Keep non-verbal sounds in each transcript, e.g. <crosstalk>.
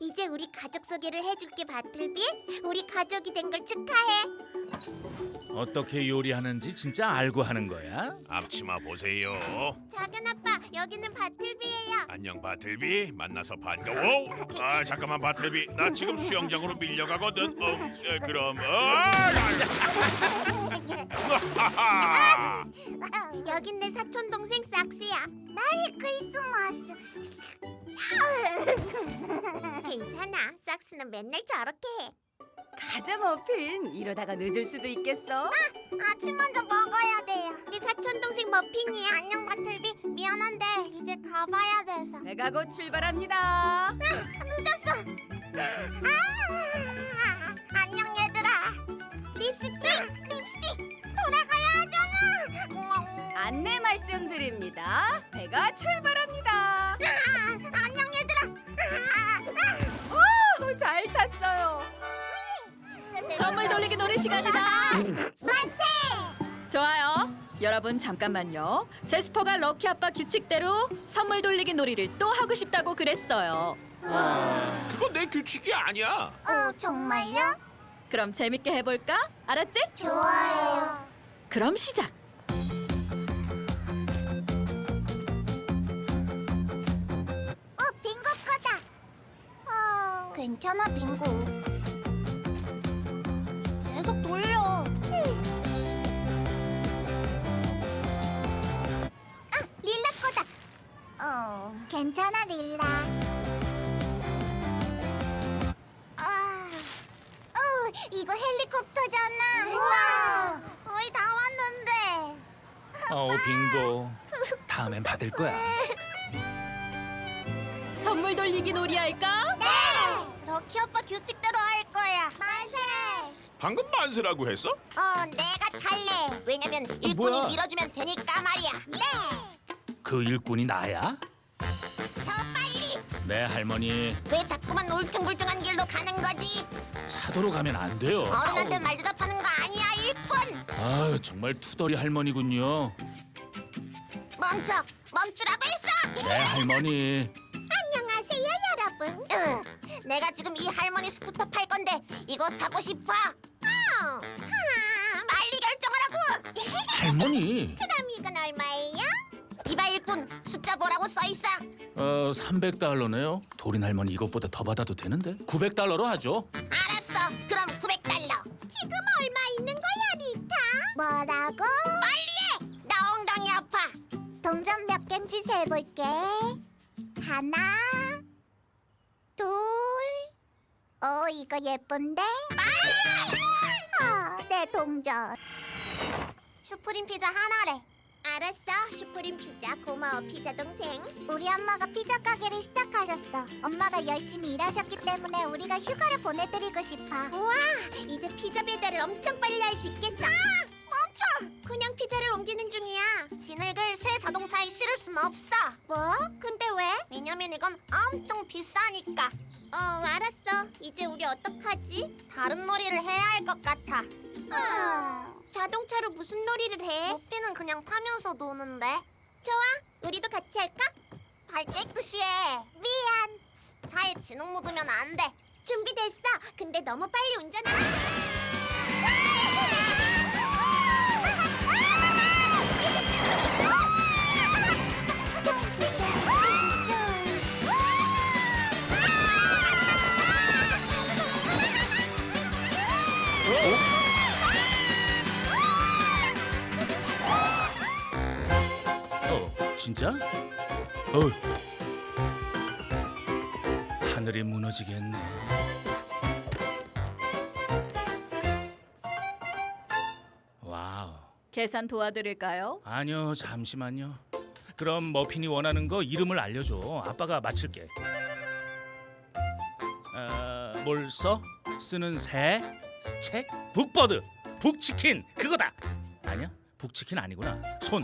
이제 우리 가족 소개를 해줄게 바틀비. 우리 가족이 된 걸 축하해. 어떻게 요리하는지 진짜 알고 하는 거야? 앞치마 보세요. 작은 아빠, 여기는 바틀비예요. 안녕 바틀비 만나서 반가워. 아 잠깐만 바틀비 나 지금 수영장으로 밀려가거든. 어, 에, 그럼 어, 아, <laughs> 여긴 내 사촌 동생 삭스야. 메리 크리스마스. <laughs> <laughs> 괜찮아. 삭스는 맨날 저렇게 해. 가자 머핀 이러다가 늦을 수도 있겠어 아침 먼저 먹어야 돼요. 네 사촌 동생 머핀이야. 안녕 바틀비. 미안한데 이제 가봐야 돼서. 배가 곧 출발합니다 늦었어. 아, 배가 출발합니다 아, 안녕 얘들아. 오, 잘 탔어요 선물 돌리기 놀이 시간이다 만세! 좋아요 여러분 잠깐만요 제스퍼가 럭키 아빠 규칙대로 선물 돌리기 놀이를 또 하고 싶다고 그랬어요 그건 내 규칙이 아니야. 어 정말요? 그럼 재밌게 해볼까? 알았지? 좋아요. 그럼 시작 괜찮아 빙고. 계속 돌려. 아 릴라 거다. 어 괜찮아 릴라. 아, 어 이거 헬리콥터잖아. 와 거의 다 왔는데. 어 빙고. 다음엔 받을 거야. <laughs> 선물 돌리기 놀이 할까? 네. 럭키 오빠 규칙대로 할 거야. 만세. 방금 만세라고 했어? 어, 내가 탈래. 왜냐면 일꾼이 뭐야? 밀어주면 되니까 말이야. 네. 그 일꾼이 나야? 더 빨리. 내 할머니 왜 자꾸만 울퉁불퉁한 길로 가는 거지? 차도로 가면 안 돼요. 어른한테 말 대답하는 거 아니야, 일꾼. 아유 정말 투덜이 할머니군요. 멈춰. 멈추라고 했어. 내 할머니. 안녕하세요, 여러분. 으, 내가 지금 이 할머니 스쿠터 팔 건데 이거 사고 싶어. 어, 하, 빨리 결정하라고. <laughs> 할머니. 그럼 이건 얼마예요? 이봐 일꾼 숫자 뭐라고 써 있어? 어 300달러네요. 도린 할머니 이것보다 더 받아도 되는데. 900달러로 하죠. 알았어. 그럼 900달러. 지금 얼마 있는 거야, 리타? 뭐라고? 빨리 해. 나 엉덩이 아파. 동전 몇 개인지 세볼게. 하나, 둘. 어, 이거 예쁜데? 빨리! 아, 내 동전. 슈프림 피자 하나래. 알았어, 슈프림 피자. 고마워, 피자 동생. 우리 엄마가 피자 가게를 시작하셨어. 엄마가 열심히 일하셨기 때문에 우리가 휴가를 보내드리고 싶어. 우와, 이제 피자 배달을 엄청 빨리 할 수 있겠어. 그냥 피자를 옮기는 중이야. 진흙을 새 자동차에 실을 순 없어. 뭐? 근데 왜? 왜냐면 이건 엄청 비싸니까. 어, 알았어. 이제 우리 어떡하지? 다른 놀이를 해야 할 것 같아. 어, 자동차로 무슨 놀이를 해? 모피는 그냥 타면서 노는데. 좋아, 우리도 같이 할까? 발 깨끗이 해. 미안. 차에 진흙 묻으면 안 돼. 준비됐어. 근데 너무 빨리 운전하. 어 진짜? 어. 하늘이 무너지겠네. 와우. 계산 도와드릴까요? 아니요, 잠시만요. 그럼 머핀이 원하는 거 이름을 알려줘. 아빠가 맞힐게. 어, 뭘 써? 쓰는 새? 책? 북버드, 북치킨 그거다. 아니야, 북치킨 아니구나. 손,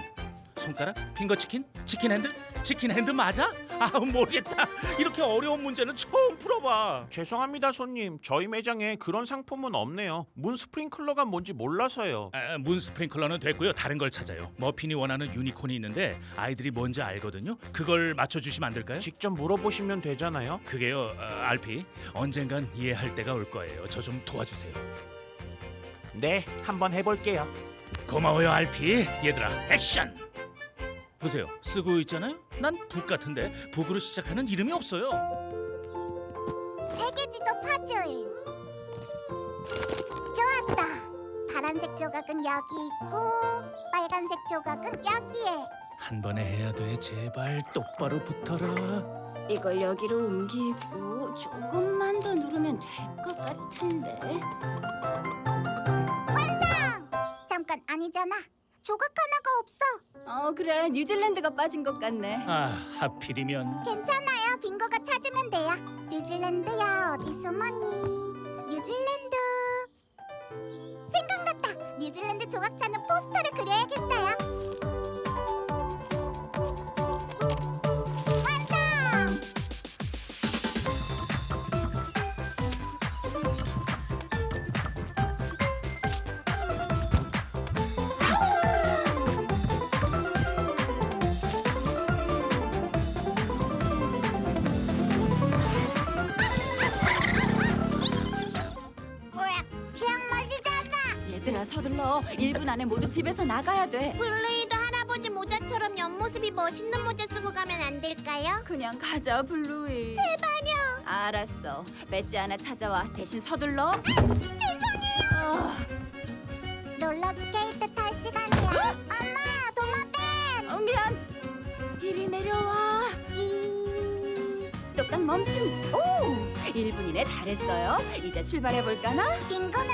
손가락, 핑거 치킨, 치킨 핸드, 치킨 핸드 맞아? 아 모르겠다. 이렇게 어려운 문제는 처음 풀어봐. 죄송합니다 손님 저희 매장에 그런 상품은 없네요 문 스프링클러가 뭔지 몰라서요 아, 문 스프링클러는 됐고요. 다른 걸 찾아요. 머핀이 원하는 유니콘이 있는데 아이들이 뭔지 알거든요. 그걸 맞춰주시면 안 될까요? 직접 물어보시면 되잖아요 그게요, 어, 알피. 언젠간 이해할 때가 올 거예요. 저 좀 도와주세요. 네 한번 해볼게요 고마워요, 알피. 얘들아, 액션. 보세요, 쓰고 있잖아요. 난 북 같은데 북으로 시작하는 이름이 없어요. 세계지도 파즐. 좋았어. 파란색 조각은 여기 있고 빨간색 조각은 여기에. 한 번에 해야 돼. 제발 똑바로 붙어라. 이걸 여기로 옮기고 조금만 더 누르면 될 것 같은데. 완성! 잠깐 아니잖아. 조각 하나가 없어. 어 그래 뉴질랜드가 빠진 것 같네. 아, 하필이면 괜찮아요. 빙고가 찾으면 돼요. 뉴질랜드야 어디 숨었니? 뉴질랜드. 생각났다. 뉴질랜드 조각 찾는 포스터를 그려야겠어요. 1분 안에 모두 집에서 나가야 돼. 블루이도 할아버지 모자처럼 옆모습이 멋있는 모자 쓰고 가면 안 될까요? 그냥 가자 블루이. 제발요. 알았어. 맷지 하나 찾아와. 대신 서둘러. 죄송해요. 롤러 스케이트 탈 시간이야. 엄마, 도마뱀. 어, 미안. 이리 내려와. 이 똑딱 멈춤. 오. 1분 이내 잘했어요. 이제 출발해 볼까나? 빙고는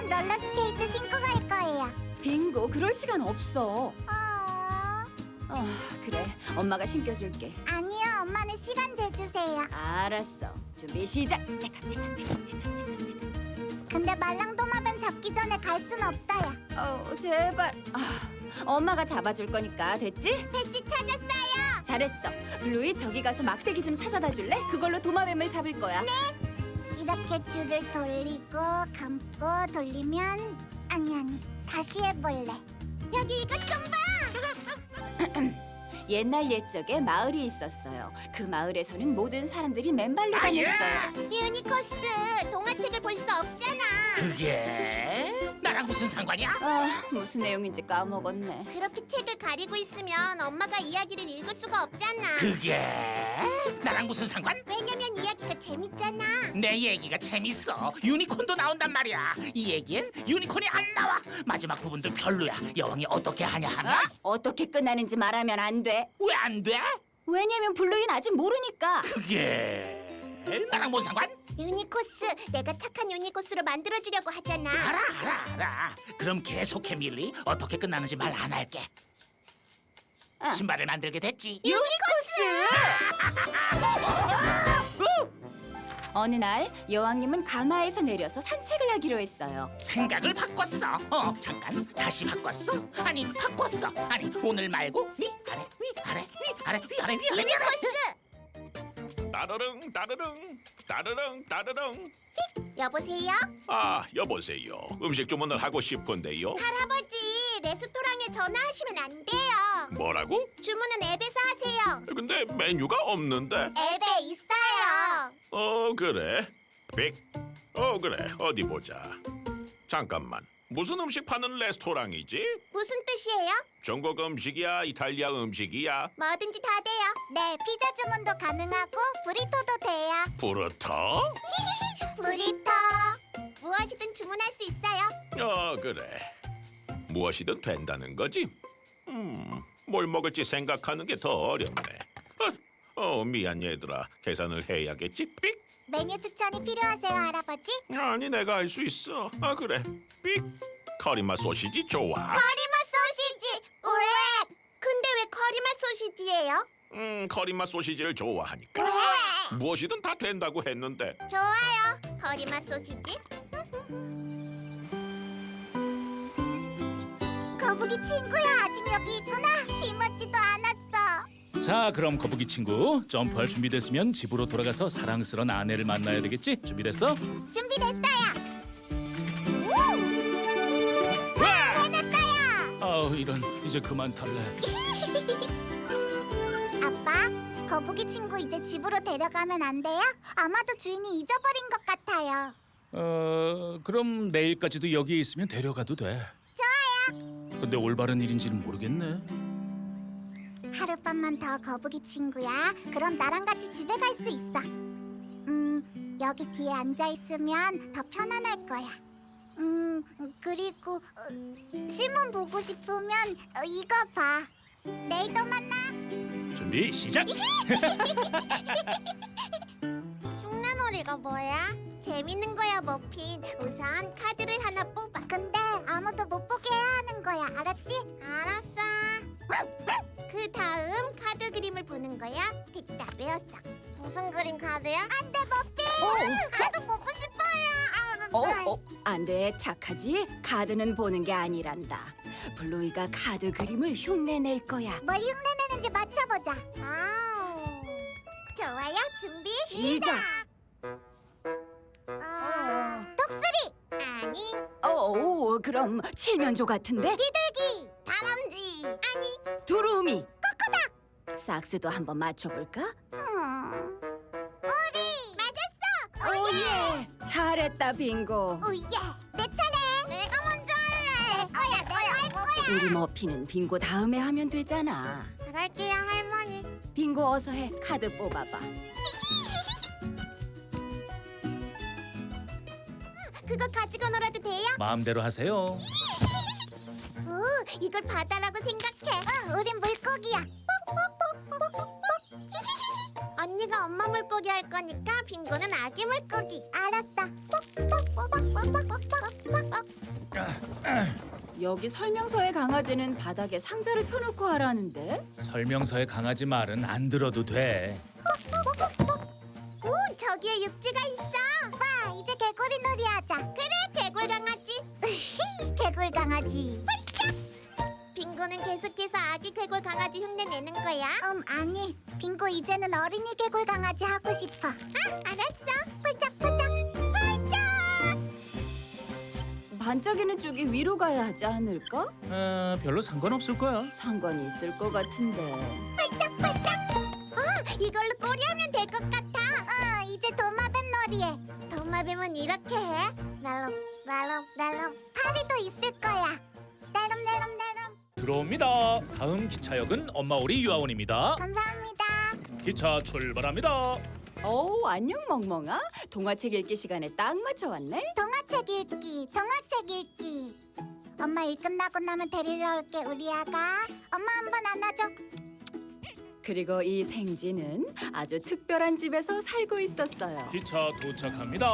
빙고 그럴 시간 없어. 어... 아 그래. 엄마가 신겨줄게. 아니요, 엄마는 시간 재주세요. 알았어. 준비 시작. 체크 체크 체크 체크 체크 체크. 근데 말랑 도마뱀 잡기 전에 갈 순 없어요. 어 제발. 아, 엄마가 잡아줄 거니까 됐지? 배지 찾았어요. 잘했어. 블루이 저기 가서 막대기 좀 찾아다 줄래? 그걸로 도마뱀을 잡을 거야. 이렇게 줄을 돌리고 감고 돌리면 아니 아니 다시 해볼래. 여기 이것 좀 봐. <laughs> 옛날 옛적에 마을이 있었어요. 그 마을에서는 모든 사람들이 맨발로 다녔어요. 유니코스 동화책을 볼 수 없잖아. 그게 무슨 상관이야? 아 무슨 내용인지 까먹었네. 그렇게 책을 가리고 있으면 엄마가 이야기를 읽을 수가 없잖아. 그게 나랑 무슨 상관? 왜냐면 이야기가 재밌잖아. 내 얘기가 재밌어. 유니콘도 나온단 말이야. 이 얘기엔 유니콘이 안 나와. 마지막 부분도 별로야. 여왕이 어떻게 하냐 하면 어? 어떻게 끝나는지 말하면 안 돼. 왜 안 돼? 왜냐면 블루이는 아직 모르니까. 그게 나랑 뭔 상관? 유니코스, 내가 착한 유니코스로 만들어주려고 하잖아. 알아 알아 알아. 그럼 계속해 밀리. 어떻게 끝나는지 말 안 할게. 아. 신발을 만들게 됐지. 유니코스! <laughs> 어느 날 여왕님은 가마에서 내려서 산책을 하기로 했어요. 생각을 바꿨어. 어 잠깐 다시 바꿨어. 아니 바꿨어. 아니 오늘 말고 위 아래 위 아래 위 아래 위 아래 위 아래 위 아래. 따르릉 따르릉 따르릉 따르릉 여보세요? 아 여보세요 음식 주문을 하고 싶은데요 할아버지, 레스토랑에 전화하시면 안 돼요. 뭐라고? 주문은 앱에서 하세요. 근데 메뉴가 없는데 앱에 있어요. 어 그래 빅 어 그래 어디 보자 잠깐만 무슨 음식 파는 레스토랑이지? 무슨 뜻이에요? 중국 음식이야 이탈리아 음식이야 뭐든지 다 돼요. 네, 피자 주문도 가능하고 브리토도 돼요. 부르터? <laughs> 브리토. 무엇이든 주문할 수 있어요. 어 그래 무엇이든 된다는 거지 음 뭘 먹을지 생각하는 게 더 어렵네 어, 어 미안 얘들아 계산을 해야겠지 삑 메뉴 추천이 필요하세요, 할아버지? 아니 내가 알 수 있어 아 그래 삑 커리맛 소시지 좋아 커리맛 소시지. 왜? 근데 왜 커리맛 소시지예요? 음 커리맛 소시지를 좋아하니까 왜? 무엇이든 다 된다고 했는데 좋아요. 커리맛 소시지. 거북이 친구야, 아직 여기 있구나. 비 맞지도 않았어. 자, 그럼 거북이 친구 점프할 준비됐으면 집으로 돌아가서 사랑스런 아내를 만나야 되겠지? 준비됐어? 준비됐어요. 우! 해냈어요. 아우 이런 이제 그만 탈래. <laughs> 아빠, 거북이 친구 이제 집으로 데려가면 안 돼요? 아마도 주인이 잊어버린 것 같아요. 어, 그럼 내일까지도 여기에 있으면 데려가도 돼. 좋아요. 근데 올바른 일인지는 모르겠네. 하룻밤만 더 거북이 친구야. 그럼 나랑 같이 집에 갈 수 있어. 음, 여기 뒤에 앉아 있으면 더 편안할 거야. 음, 그리고 어, 신문 보고 싶으면 어, 이거 봐. 내일 또 만나. 준비 시작. <laughs> 흉내놀이가 뭐야? 재밌는 거야, 머핀. 우선 카드를 하나 뽑아. 근데 아무도 못 보게 해 카드야? 안 돼, 머핀. 카드 보고 싶어요. 어, 어, 안 돼. 착하지? 카드는 보는 게 아니란다. 블루이가 카드 그림을 흉내 낼 거야. 뭘 흉내내는지 맞춰보자. 아우. 좋아요, 준비 시작. 어... 독수리. 아니, 어, 그럼 칠면조 같은데? 비둘기. 다람쥐. 아니, 두루미. 삭스도 한번 맞춰볼까? 음. 오예. 잘했다, 빙고. 오예. 내 차례. 내가 먼저 할래. 내 거야, 내가 할 거야. 우리 머피는 빙고 다음에 하면 되잖아. 그럴게요, 할머니. 빙고 어서 해. 카드 뽑아봐. <laughs> 그거 가지고 놀아도 돼요? 마음대로 하세요. <laughs> 오, 이걸 바다라고 생각해. 응, 우린 물고기야. 언니가 엄마 물고기 할 거니까 빙고는 아기 물고기. 알았어. 여기 설명서에 강아지는 바닥에 상자를 펴놓고 하라는데? 설명서의 강아지 말은 안 들어도 돼. 오, 저기에 육지가 있어. 와, 이제 개구리 놀이 하자. 그래, 개굴 강아지. <laughs> 개굴 강아지. 빙고는 계속해서 아기 개굴 강아지 흉내 내는 거야? 음, 아니. 빙고 이제는 어린이 개굴 강아지 하고 싶어. 아, 알았어. 폴짝폴짝. 폴짝. 반짝이는 쪽이 위로 가야 하지 않을까? 아, 별로 상관없을 거야. 상관이 있을 것 같은데. 반짝반짝. 어, 이걸로 꼬리하면 될 것 같아. 어, 이제 도마뱀 놀이해. 도마뱀은 이렇게 해. 날름, 날름, 날름. 파리도 있을 거야. 날름, 날름, 날름. 들어옵니다. 다음 기차역은 엄마 오리 유아원입니다. 감사합니다. 기차 출발합니다. 오, 안녕 멍멍아. 동화책 읽기 시간에 딱 맞춰 왔네. 동화책 읽기, 동화책 읽기. 엄마 일 끝나고 나면 데리러 올게 우리 아가. 엄마 한번 안아줘. 그리고 이 생쥐는 아주 특별한 집에서 살고 있었어요. 기차 도착합니다.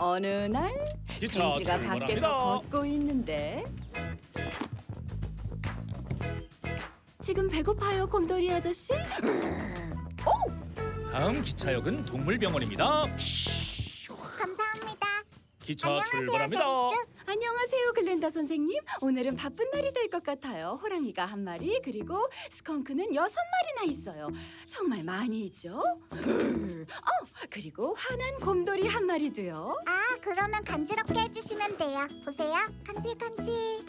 어느 날 기차 생쥐가 출발합니다. 밖에서 걷고 있는데 지금 배고파요, 곰돌이 아저씨? 다음 기차역은 동물병원입니다. 감사합니다. 기차 안녕하세요, 출발합니다. 셀스. 안녕하세요, 글렌다 선생님. 오늘은 바쁜 날이 될 것 같아요. 호랑이가 한 마리, 그리고 스컹크는 여섯 마리나 있어요. 정말 많이 있죠? 어, 그리고 화난 곰돌이 한 마리도요. 아, 그러면 간지럽게 해주시면 돼요. 보세요. 간질간질.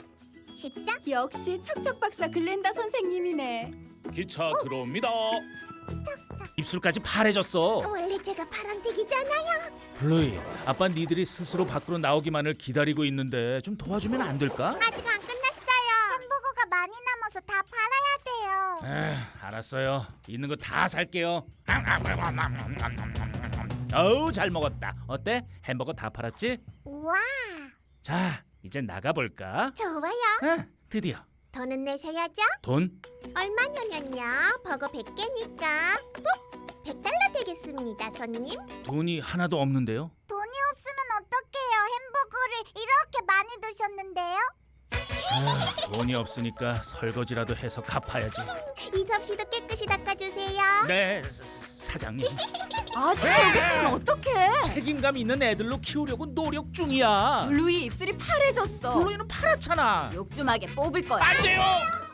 쉽죠? 역시 척척 박사 글렌다 선생님이네. 기차 들어옵니다. 짝짝. 입술까지 파래졌어. 원래 제가 파란색이잖아요. 블루이, 아빠 니들이 스스로 밖으로 나오기만을 기다리고 있는데 좀 도와주면 안 될까? 아직 안 끝났어요. 햄버거가 많이 남아서 다 팔아야 돼요. 에, 알았어요. 있는 거 다 살게요. 어우 잘 먹었다. 어때? 햄버거 다 팔았지? 우와, 자, 이제 나가 볼까? 좋아요. 아, 드디어 돈은 내셔야죠. 돈 얼마냐면요. 버거 100개니까 ปุ๊ 100달러 되겠습니다, 손님. 돈이 하나도 없는데요. 돈이 없으면 어떡해요? 햄버거를 이렇게 많이 드셨는데요. 아, 돈이 없으니까 설거지라도 해서 갚아야지. <laughs> 이 접시도 깨끗이 닦아주세요. 네, 사- 사장님. 아, 저 여기 있으면 어떡해? 책임감 있는 애들로 키우려고 노력 중이야. 블루이 입술이 파래졌어. 블루이는 파랗잖아. 욕 좀 하게 뽑을 거야. 안 돼요.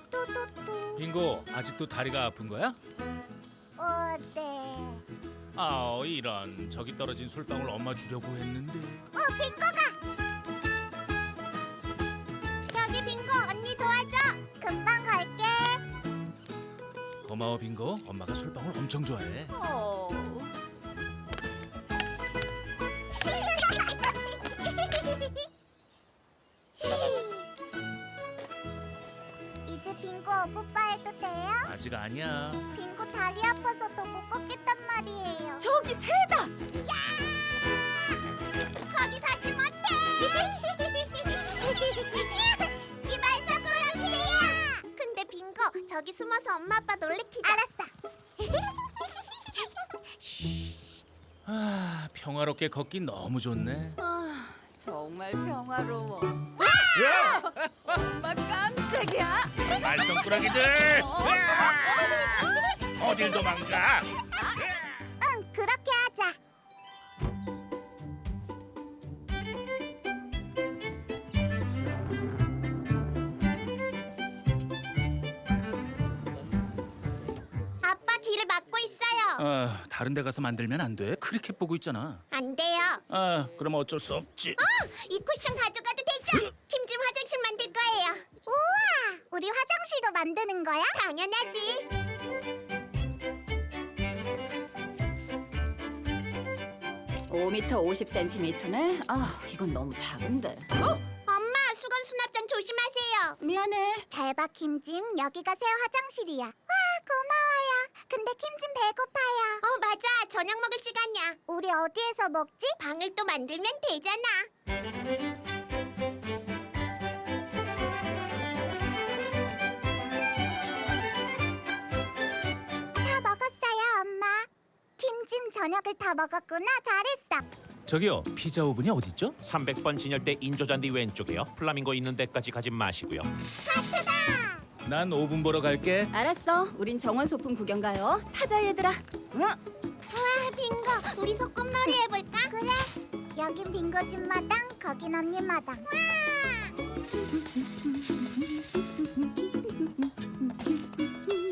뚜뚜뚜. 빙고, 아직도 다리가 아픈 거야? 건데. 아 이런 저기 떨어진 솔방울 엄마 주려고 했는데. 어, 빙고가. 고마워 빙고. 엄마가 솔방울 엄청 좋아해. 어. <laughs> 이제 빙고 뽀빠해도 돼요? 아직 아니야. 빙고 다리 아파서 더 못 걷겠단 말이에요. 저기 새다. 거기 가지 저기 숨어서 엄마 아빠 놀래키자. 알았어. <laughs> 아 평화롭게 걷기 너무 좋네. 아, 정말 평화로워. 엄마 깜짝이야. 말썽꾸러기들 <laughs> 어, 어딜 도망가? 응, 그렇게 하자. 아 다른 데 가서 만들면 안 돼? 크리켓 보고 있잖아. 안 돼요. 아 그럼 어쩔 수 없지. 이 쿠션 가져가도 되죠? 김집 화장실 만들 거예요. 우와, 우리 화장실도 만드는 거야? 당연하지. 5m 50cm네. 아, 이건 너무 작은데. 엄마, 수건 수납장 조심하세요. 미안해. 대박 김짐, 여기가 새 화장실이야. 와, 고마워요. 근데 김짐 배고파요. 어, 맞아. 저녁 먹을 시간이야. 우리 어디에서 먹지? 방을 또 만들면 되잖아. 다 먹었어요, 엄마. 김짐 저녁을 다 먹었구나. 잘했어. 저기요 피자 오븐이 어디 있죠? 300번 진열대 인조잔디 왼쪽에요. 플라밍고 있는 데까지 가지 마시고요. 하트다. 난 오븐 보러 갈게. 알았어. 우린 정원 소풍 구경 가요. 타자 얘들아. 응? 우와, 빙고. 우리 소꿉놀이 해볼까? 그래. 여긴 빙고 집 마당, 거긴 언니 마당.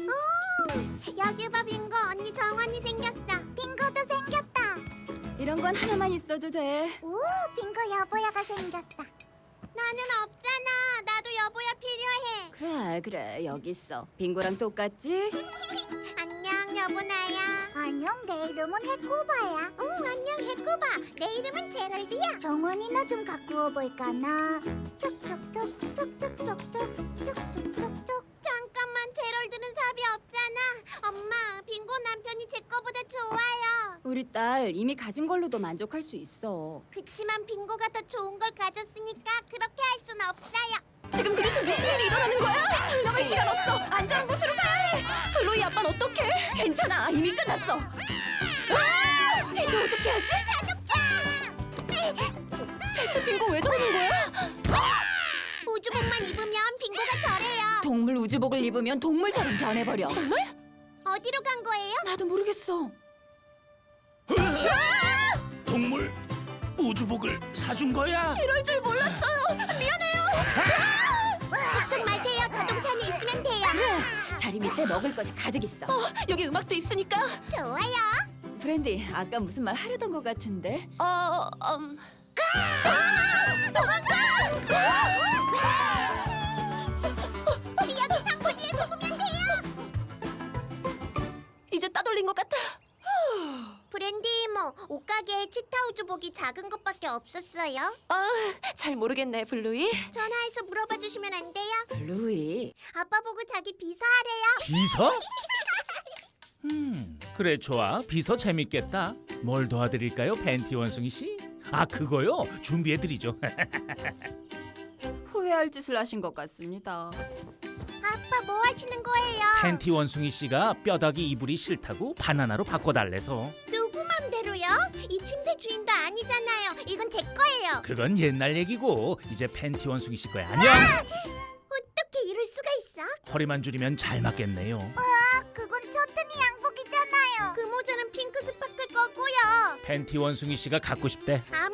오, 여기 봐, 빙고. 언니 정원이 생겼어. 빙고도 생겼다. 이런 건 하나만 있어도 돼. 오, 빙고 여보야가 생겼어. 나는 없잖아. 나도 여보야 필요해. 그래, 그래. 여기 있어. 빙고랑 똑같지? <laughs> 안녕, 여보나야. 안녕, 내 이름은 해꾸바야. 어, 안녕, 해꾸바. 내 이름은 제럴드야. 정원이나 좀 갖고 와볼까나. 툭툭툭, 툭툭툭툭, 툭툭툭 엄마, 빙고 남편이 제 거보다 좋아요. 우리 딸 이미 가진 걸로도 만족할 수 있어. 그치만 빙고가 더 좋은 걸 가졌으니까 그렇게 할 순 없어요. 지금 도대체 무슨 일이 일어나는 거야? 설명할 시간 없어. 안전한 곳으로 가야 해. 블로이 아빠는 어떡해? 괜찮아. 이미 끝났어. 아! 이제 어떻게 하지? 자동차! 대체 빙고 왜 저러는 거야? 우주복만 입으면 빙고가 저래요. 동물 우주복을 입으면 동물처럼 변해버려. 정말? 어디로 간 거예요? 나도 모르겠어. 동물 우주복을 사준 거야? 이럴 줄 몰랐어요. 미안해요. 걱정 마세요. 자동차 안에 있으면 돼요. 그래. 자리 밑에 먹을 것이 가득 있어. 여기 음악도 있으니까. 좋아요. 브랜디, 아까 무슨 말 하려던 것 같은데. 어, 음. 여기 따돌린 것 같아. 브랜디 이모, 옷가게에 치타 우주복이 작은 것밖에 없었어요. 아, 잘 모르겠네, 블루이. 전화해서 물어봐 주시면 안 돼요? 블루이. 아빠 보고 자기 비서하래요. 비서? <laughs> 음 그래 좋아 비서 재밌겠다. 뭘 도와드릴까요 팬티 원숭이 씨? 아 그거요 준비해드리죠. <laughs> 후회할 짓을 하신 것 같습니다. 아빠 뭐 하시는 거예요? 팬티 원숭이 씨가 뼈다귀 이불이 싫다고 바나나로 바꿔달래서 누구 맘대로요? 이 침대 주인도 아니잖아요. 이건 제 거예요. 그건 옛날 얘기고 이제 팬티 원숭이 씨 거야 안녕. 어떻게 이럴 수가 있어? 허리만 줄이면 잘 맞겠네요. 아, 그건 저튼이 양복이잖아요. 그 모자는 핑크 스파클 거고요. 팬티 원숭이 씨가 갖고 싶대. 아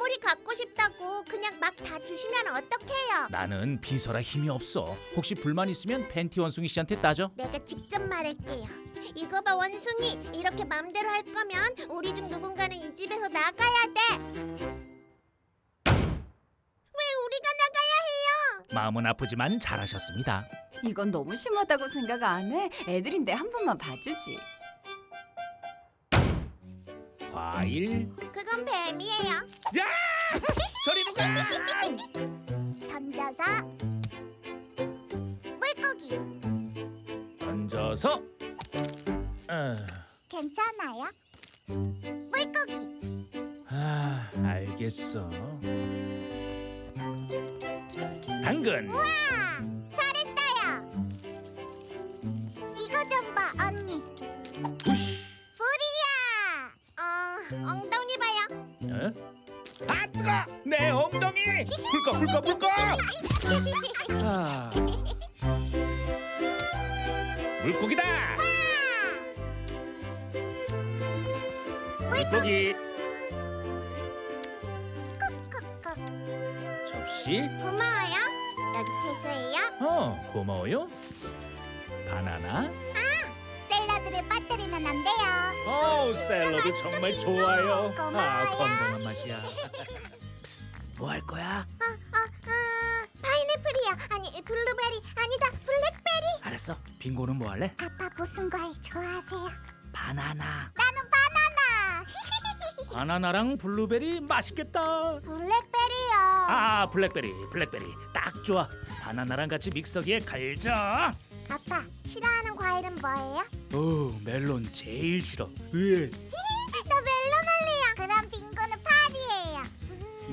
어떡해요? 나는 비서라 힘이 없어. 혹시 불만 있으면 팬티 원숭이 씨한테 따져. 내가 직접 말할게요. 이거 봐 원숭이 이렇게 맘대로 할 거면 우리 중 누군가는 이 집에서 나가야 돼. 왜 우리가 나가야 해요? 마음은 아프지만 잘하셨습니다. 이건 너무 심하다고 생각 안 해? 애들인데 한 번만 봐주지. 과일. 그건 뱀이에요. 야! 저리 누가? <laughs> 던져서 물고기 던져서. 아, 괜찮아요? 물고기 아, 알겠어. 당근. 와 잘했어요. 이거 좀 봐 언니. 우쉬. 불이야. 어 엉덩이 봐요. 어? 아 뜨거! 내 엉덩이! 불꺼 불꺼 불꺼! 고마워요 바나나 샐러드를 빠뜨리면 안 돼요. 어 샐러드 정말 좋아요 아 고마워요. 건강한 맛이야 <laughs> 뭐 할 거야? 어, 어, 어. 아니 블루베리 아니다 블랙베리. 알았어 빙고는 뭐 할래? 아빠 무슨 과일 좋아하세요? 바나나 나는 바나나. <laughs> 바나나랑 블루베리 맛있겠다 블랙베리요. 아 블랙베리 블랙베리 딱 좋아 바나나랑 같이 믹서기에 갈자 아빠 싫어하는 과일은 뭐예요? 오 멜론 제일 싫어 으. <laughs> 나 멜론 할래요. 그럼 빙고는 파리예요.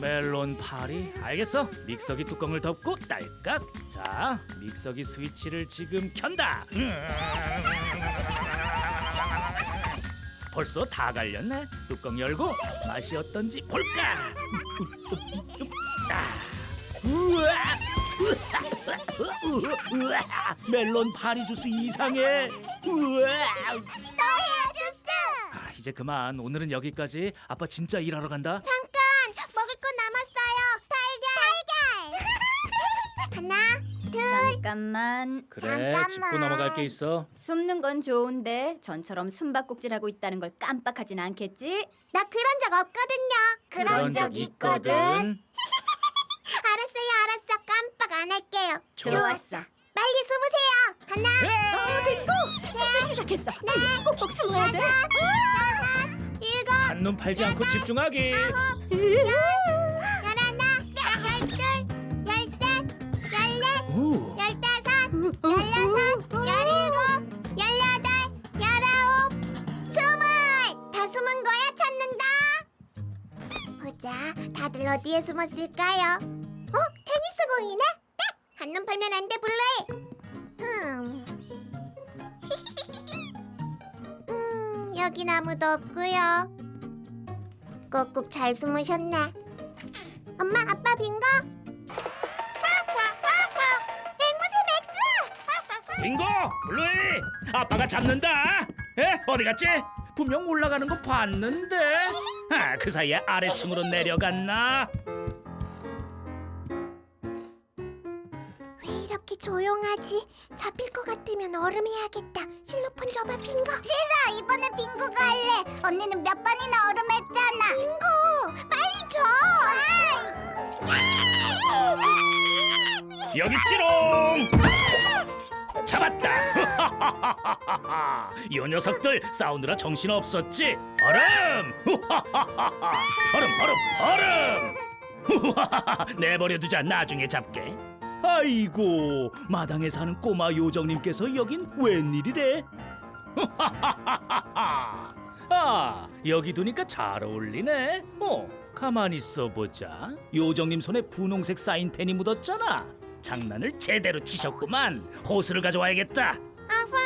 멜론 파리 알겠어 믹서기 뚜껑을 덮고 딸깍 자 믹서기 스위치를 지금 켠다 <laughs> 벌써 다 갈렸네 뚜껑 열고 맛이 어떤지 볼까 <laughs> 아. 우와 우와 멜론 파리 주스 이상해 우와 너야 주스. 아, 이제 그만 오늘은 여기까지 아빠 진짜 일하러 간다 잠깐 먹을 거 남았어요. 달걀. 달걀. <laughs> 하나, 둘. 잠깐만. 그래 잠깐만. 짚고 넘어갈 게 있어 숨는 건 좋은데 전처럼 숨바꼭질하고 있다는 걸 깜빡하진 않겠지? 나 그런 적 없거든요. <laughs> 알았어요, 알았어. 깜빡 안 할게요. 좋았어. 빨리 숨으세요. 하나, 어, 됐고 숙제 시작했어. 네. 꼭꼭 숨어야 돼. 여섯, 일곱, 한눈 팔지 않고 집중하기. 열하나, 열둘, 열셋, 열넷, 오. 열다섯, 열여섯, 열일곱, 열여덟, 열아홉, 스물. 다 숨은 거야 찾는다. 보자, 다들 어디에 숨었을까요? 어, 테니스 공이네? 딱! 한눈 팔면 안 돼, 블레이. 음. <laughs> 음, 여긴 아무도 없고요. 꼭꼭 잘 숨으셨네. 엄마, 아빠 빙고? 앵무새! 빙고 블루이 아빠가 잡는다 에 어디 갔지 분명 올라가는 거 봤는데 아 그 사이에 아래층으로 내려갔나 조용하지? 잡힐 것 같으면 얼음해야겠다. 실로폰 줘봐, 빙고. 싫어, 이번에 빙고가 할래. 언니는 몇 번이나 얼음 했잖아. 빙고, 빨리 줘. 여기 있지롱 잡았다 <laughs> 이 녀석들 싸우느라 정신 없었지 얼음 <laughs> 얼음 얼음 얼음 <laughs> 내버려두자 나중에 잡게 아이고 마당에 사는 꼬마 요정님께서 여긴 웬일이래? <laughs> 아 여기 두니까 잘 어울리네. 어 가만히 있어 보자. 요정님 손에 분홍색 사인펜이 묻었잖아. 장난을 제대로 치셨구만. 호수를 가져와야겠다. 아빠,